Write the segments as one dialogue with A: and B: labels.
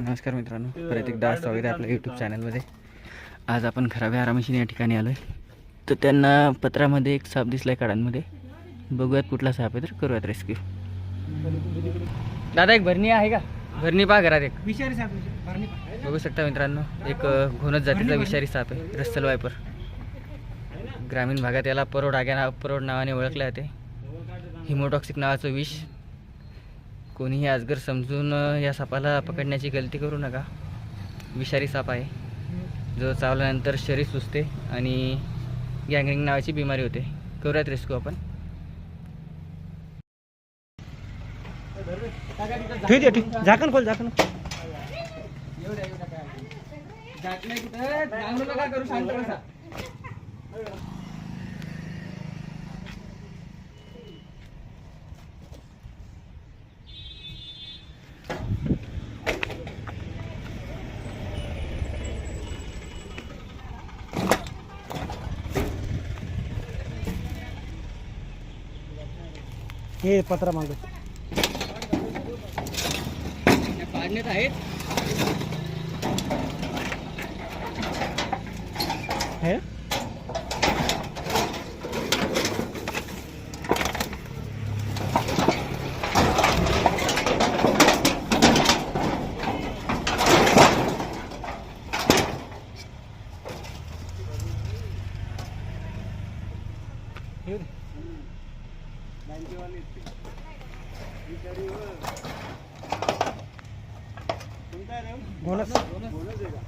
A: नमस्कार मित्रांनो परत एकदा स्वागत आहे आपल्या यूट्यूब चॅनलमध्ये आज आपण खराबे आरामशीन या ठिकाणी आलो आहे तर त्यांना पत्रामध्ये एक साप दिसला आहे काळांमध्ये बघूयात कुठला साप आहे तर करूयात रेस्क्यू दादा एक भरणी आहे का? भरणी पहा घरात एक.
B: विषारी साप.
A: बघू शकता मित्रांनो एक घोणस जातीचा विषारी साप आहे रस्सल वायपर. ग्रामीण भागात याला परोड आग्या नाव परोड नावाने ओळखले जाते. हिमोटॉक्सिक नावाचं विष. कोणीही आजगर समजून या सापाला पकडण्याची गलती करू नका. विषारी साप आहे. जो चावल्यानंतर शरीर सुचते आणि गँगरिंग नावाची बिमारी होते. करूयात रेस्क्यू आपण.
B: ठेव दे ठेव. झाकण खोल झाकण. हे पत्रा मागं.
A: पाडण्यात आहेत.
B: हे?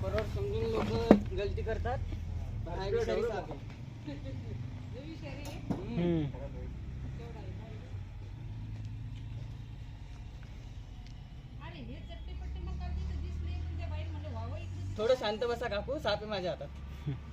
A: परोड समजून लोक गलती करतात. थोडं शांत बसा काकू साप आहे माझ्या हातात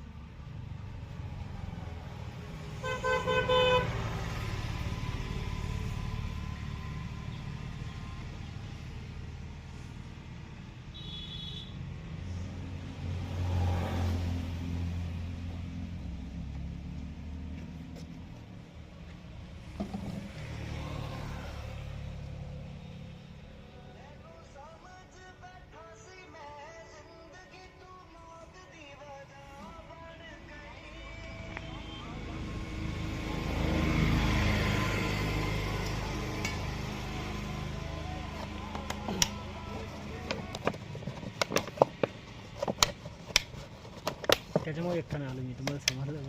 B: त्याच्यामुळे एकटा नाही आलो मी तुम्हाला समजलं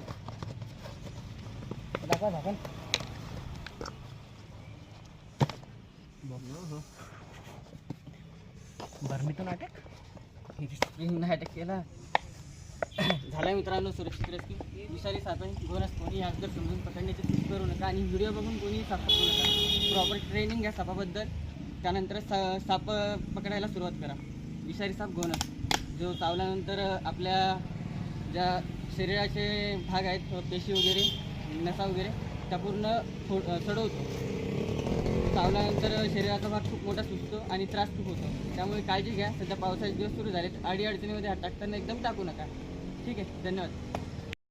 A: दाखवा झाकण
B: भरमीतून अटॅक?
A: स्प्रिंग नाही अटॅक केला. झाला मित्रांनो सुरक्षित रेस्क्यू. विषारी आहे दोनच कोणी आज जर समजून पकडण्याची चूक करू नका आणि व्हिडिओ बघून कोणी साप पकडू नका. प्रॉपर ट्रेनिंग घ्या सापाबद्दल त्यानंतर सा साप पकडायला सुरुवात करा. विषारी साप गोनस. जो चावल्यानंतर आपल्या ज्या शरीराचे भाग आहेत पेशी वगैरे नसा वगैरे त्या पूर्ण थो चढवतो चावल्यानंतर शरीराचा भाग खूप मोठा सुचतो आणि त्रास खूप होतो. त्यामुळे काळजी घ्या. सध्या पावसाचे दिवस सुरू झालेत. अडी अडचणीमध्ये हात टाकताना एकदम टाकू नका. ठीक आहे. धन्यवाद.